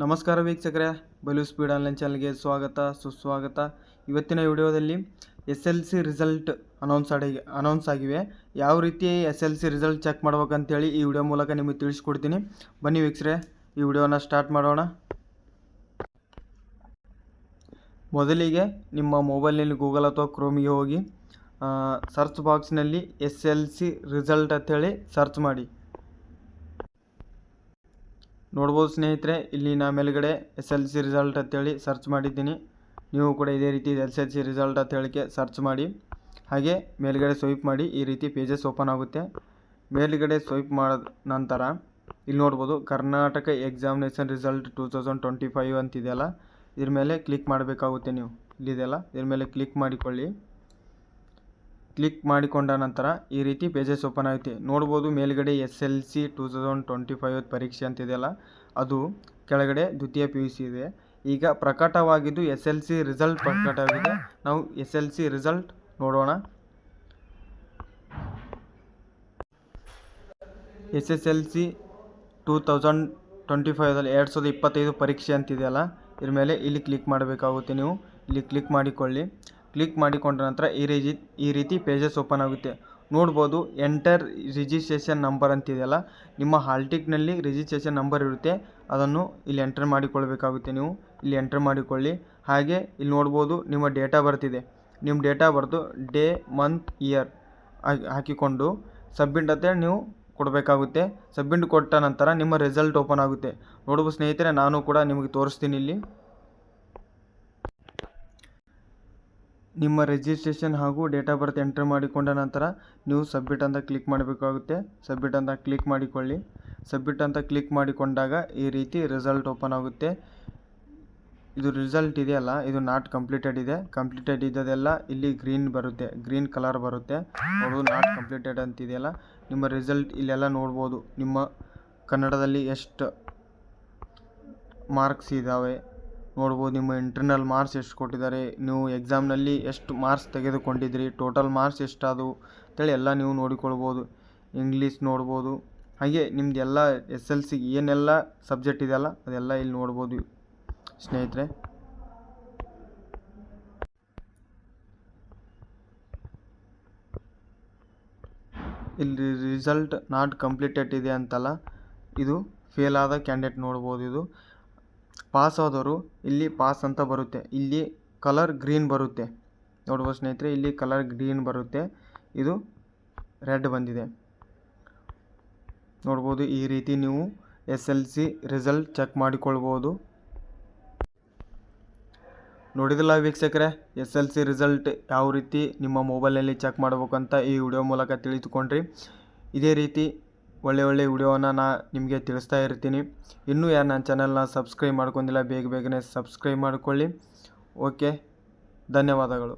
ನಮಸ್ಕಾರ ವೀಕ್ಷಕರೇ ಬಲು ಸ್ಪೀಡ್ ಆನ್ಲೈನ್ ಚಾನಲ್ಗೆ ಸ್ವಾಗತ, ಸುಸ್ವಾಗತ. ಇವತ್ತಿನ ವಿಡಿಯೋದಲ್ಲಿ S L C result announce ಆಡಿ ಅನೌನ್ಸ್ ಆಗಿವೆ. ಯಾವ ರೀತಿ S L C result check ಮಾಡ್ಬೇಕಂತೇಳಿ ಈ ವಿಡಿಯೋ ಮೂಲಕ ನಿಮಗೆ ತಿಳಿಸ್ಕೊಡ್ತೀನಿ. ಬನ್ನಿ ವೀಕ್ಷರೇ ಈ ವಿಡಿಯೋನ ಸ್ಟಾರ್ಟ್ ಮಾಡೋಣ. ಮೊದಲಿಗೆ ನಿಮ್ಮ ಮೊಬೈಲ್ನಲ್ಲಿ ಗೂಗಲ್ ಅಥವಾ ಕ್ರೋಮಿಗೆ ಹೋಗಿ ಸರ್ಚ್ ಬಾಕ್ಸ್ನಲ್ಲಿ ಎಸ್ ಎಲ್ ಸಿ ರಿಸಲ್ಟ್ ಅಂತೇಳಿ ಸರ್ಚ್ ಮಾಡಿ. ನೋಡ್ಬೋದು ಸ್ನೇಹಿತರೆ, ಇಲ್ಲಿ ನಾ ಮೇಲ್ಗಡೆ ಎಸ್ ಎಲ್ ಸಿ ರಿಸಲ್ಟ್ ಅಂತೇಳಿ ಸರ್ಚ್ ಮಾಡಿದ್ದೀನಿ. ನೀವು ಕೂಡ ಇದೇ ರೀತಿ ಎಸ್ ಎಲ್ ಸಿ ರಿಸಲ್ಟ್ ಅಂತ ಹೇಳಿಕೆ ಸರ್ಚ್ ಮಾಡಿ. ಹಾಗೆ ಮೇಲ್ಗಡೆ ಸ್ವೈಪ್ ಮಾಡಿ, ಈ ರೀತಿ ಪೇಜಸ್ ಓಪನ್ ಆಗುತ್ತೆ. ಮೇಲ್ಗಡೆ ಸ್ವೈಪ್ ಮಾಡಿದ ನಂತರ ಇಲ್ಲಿ ನೋಡ್ಬೋದು Karnataka examination result two thousand twenty five ಅಂತಿದೆಯಲ್ಲ, ಇದ್ರ ಮೇಲೆ ಕ್ಲಿಕ್ ಮಾಡಬೇಕಾಗುತ್ತೆ ನೀವು. ಇಲ್ಲಿದೆಯಲ್ಲ, ಇದ್ರ ಮೇಲೆ ಕ್ಲಿಕ್ ಮಾಡಿಕೊಳ್ಳಿ. ಕ್ಲಿಕ್ ಮಾಡಿಕೊಂಡ ನಂತರ ಈ ರೀತಿ ಪೇಜಸ್ ಓಪನ್ ಆಗುತ್ತೆ ನೋಡ್ಬೋದು ಮೇಲ್ಗಡೆ S L C two thousand twenty five ಪರೀಕ್ಷೆ ಅಂತಿದೆಯಲ್ಲ ಅದು ಕೆಳಗಡೆ ದ್ವಿತೀಯ ಪಿ ಯು ಸಿ ಇದೆ. ಈಗ ಪ್ರಕಟವಾಗಿದ್ದು ಎಸ್ ಎಲ್ ಸಿ ರಿಸಲ್ಟ್ ಪ್ರಕಟವಾಗಿದೆ. ನಾವು ಎಸ್ ಎಲ್ ಸಿ ರಿಸಲ್ಟ್ ನೋಡೋಣ. S S L C two thousand twenty ಫೈವಲ್ಲಿ ಎರಡು ಸಾವಿರದ ಇಪ್ಪತ್ತೈದು ಪರೀಕ್ಷೆ ಅಂತಿದೆಯಲ್ಲ ಇದ್ರ ಮೇಲೆ ಇಲ್ಲಿ ಕ್ಲಿಕ್ ಮಾಡಬೇಕಾಗುತ್ತೆ ನೀವು. ಇಲ್ಲಿ ಕ್ಲಿಕ್ ಮಾಡಿಕೊಳ್ಳಿ. ಕ್ಲಿಕ್ ಮಾಡಿಕೊಂಡ ನಂತರ ಈ ರೀತಿ ಈ ರೀತಿ ಪೇಜಸ್ ಓಪನ್ ಆಗುತ್ತೆ. ನೋಡ್ಬೋದು ಎಂಟರ್ ರಿಜಿಸ್ಟ್ರೇಷನ್ ನಂಬರ್ ಅಂತಿದೆಯಲ್ಲ? ನಿಮ್ಮ ಹಾಲ್ ಟಿಕ್ನಲ್ಲಿ ರಿಜಿಸ್ಟ್ರೇಷನ್ ನಂಬರ್ ಇರುತ್ತೆ. ಅದನ್ನು ಇಲ್ಲಿ ಎಂಟರ್ ಮಾಡಿಕೊಳ್ಬೇಕಾಗುತ್ತೆ ನೀವು. ಇಲ್ಲಿ ಎಂಟರ್ ಮಾಡಿಕೊಳ್ಳಿ. ಹಾಗೆ ಇಲ್ಲಿ ನೋಡ್ಬೋದು, ನಿಮ್ಮ ಡೇಟಾ ಬರ್ತಿದೆ ನಿಮ್ಮ ಡೇಟಾ ಬರೆದು ಡೇ ಮಂತ್ ಇಯರ್ ಹಾಕಿಕೊಂಡು ಸಬ್ಮಿಟ್ ಅಂತೇಳಿ ನೀವು ಕೊಡಬೇಕಾಗುತ್ತೆ. ಸಬ್ಮಿಟ್ ಕೊಟ್ಟ ನಂತರ ನಿಮ್ಮ ರಿಸಲ್ಟ್ ಓಪನ್ ಆಗುತ್ತೆ. ನೋಡ್ಬೋದು ಸ್ನೇಹಿತರೆ, ನಾನು ಕೂಡ ನಿಮಗೆ ತೋರಿಸ್ತೀನಿ ಇಲ್ಲಿ. ನಿಮ್ಮ ರಿಜಿಸ್ಟ್ರೇಷನ್ ಹಾಗೂ ಡೇಟ್ ಆಫ್ ಬರ್ತ್ ಎಂಟರ್ ಮಾಡಿಕೊಂಡ ನಂತರ ನೀವು ಸಬ್ಮಿಟ್ ಅಂತ ಕ್ಲಿಕ್ ಮಾಡಬೇಕಾಗುತ್ತೆ. ಸಬ್ಮಿಟ್ ಅಂತ ಕ್ಲಿಕ್ ಮಾಡಿಕೊಳ್ಳಿ. ಸಬ್ಮಿಟ್ ಅಂತ ಕ್ಲಿಕ್ ಮಾಡಿಕೊಂಡಾಗ ಈ ರೀತಿ ರಿಸಲ್ಟ್ ಓಪನ್ ಆಗುತ್ತೆ. ಇದು ರಿಸಲ್ಟ್ ಇದೆಯಲ್ಲ, ಇದು ನಾಟ್ ಕಂಪ್ಲೀಟೆಡ್ ಇದೆ. ಕಂಪ್ಲೀಟೆಡ್ ಇದ್ದದೆಲ್ಲ ಇಲ್ಲಿ ಗ್ರೀನ್ ಬರುತ್ತೆ. ಗ್ರೀನ್ ಕಲರ್ ಬರುತ್ತೆ. ಅದು ನಾಟ್ ಕಂಪ್ಲೀಟೆಡ್ ಅಂತಿದೆಯಲ್ಲ ನಿಮ್ಮ ರಿಸಲ್ಟ್ ಇಲ್ಲೆಲ್ಲ ನೋಡ್ಬೋದು. ನಿಮ್ಮ ಕನ್ನಡದಲ್ಲಿ ಎಷ್ಟು ಮಾರ್ಕ್ಸ್ ಇದ್ದಾವೆ ನೋಡ್ಬೋದು, ನಿಮ್ಮ ಇಂಟರ್ನಲ್ ಮಾರ್ಕ್ಸ್ ಎಷ್ಟು ಕೊಟ್ಟಿದ್ದಾರೆ, ನೀವು ಎಕ್ಸಾಮ್ನಲ್ಲಿ ಎಷ್ಟು ಮಾರ್ಕ್ಸ್ ತೆಗೆದುಕೊಂಡಿದ್ರಿ ಟೋಟಲ್ ಮಾರ್ಕ್ಸ್ ಎಷ್ಟಾದವು ಅಂತೇಳಿ ಎಲ್ಲ ನೀವು ನೋಡಿಕೊಳ್ಬೋದು ಇಂಗ್ಲೀಷ್ ನೋಡ್ಬೋದು, ಹಾಗೆ ನಿಮ್ದು ಎಲ್ಲ ಎಸ್ ಎಲ್ ಸಿ ಏನೆಲ್ಲ ಸಬ್ಜೆಕ್ಟ್ ಇದೆಯಲ್ಲ ಅದೆಲ್ಲ ಇಲ್ಲಿ ನೋಡ್ಬೋದು ಸ್ನೇಹಿತರೆ. ಇಲ್ಲಿ ರಿಸಲ್ಟ್ ನಾಟ್ ಕಂಪ್ಲೀಟೆಡ್ ಇದೆ ಅಂತಲ್ಲ, ಇದು ಫೇಲ್ ಆದ ಕ್ಯಾಂಡಿಡೇಟ್ ನೋಡ್ಬೋದು ಇದು. ಪಾಸ್ ಆದವರು ಇಲ್ಲಿ ಪಾಸ್ ಅಂತ ಬರುತ್ತೆ. ಇಲ್ಲಿ ಕಲರ್ ಗ್ರೀನ್ ಬರುತ್ತೆ. ನೋಡ್ಬೋದು ಸ್ನೇಹಿತರೆ, ಇಲ್ಲಿ ಕಲರ್ ಗ್ರೀನ್ ಬರುತ್ತೆ. ಇದು ರೆಡ್ ಬಂದಿದೆ. ನೋಡ್ಬೋದು, ಈ ರೀತಿ ನೀವು S L C result check ಮಾಡಿಕೊಳ್ಬೋದು. ನೋಡಿದಿಲ್ಲ ವೀಕ್ಷಕರೆ, ಎಸ್ ಎಲ್ ಸಿ ರಿಸಲ್ಟ್ ಯಾವ ರೀತಿ ನಿಮ್ಮ ಮೊಬೈಲಲ್ಲಿ ಚೆಕ್ ಮಾಡಬೇಕಂತ ಈ ವಿಡಿಯೋ ಮೂಲಕ ತಿಳಿದುಕೊಂಡ್ರಿ. ಇದೇ ರೀತಿ ಒಳ್ಳೆ ಒಳ್ಳೆ ವಿಡಿಯೋನ ನಾ ನಿಮಗೆ ತಿಳಿಸ್ತಾ ಇರ್ತೀನಿ. ಇನ್ನೂ ಯಾರು ನನ್ನ ಚಾನಲ್ನ ಸಬ್ಸ್ಕ್ರೈಬ್ ಮಾಡ್ಕೊಂಡಿಲ್ಲ, ಬೇಗ ಬೇಗನೆ ಸಬ್ಸ್ಕ್ರೈಬ್ ಮಾಡಿಕೊಳ್ಳಿ. ಓಕೆ, ಧನ್ಯವಾದಗಳು.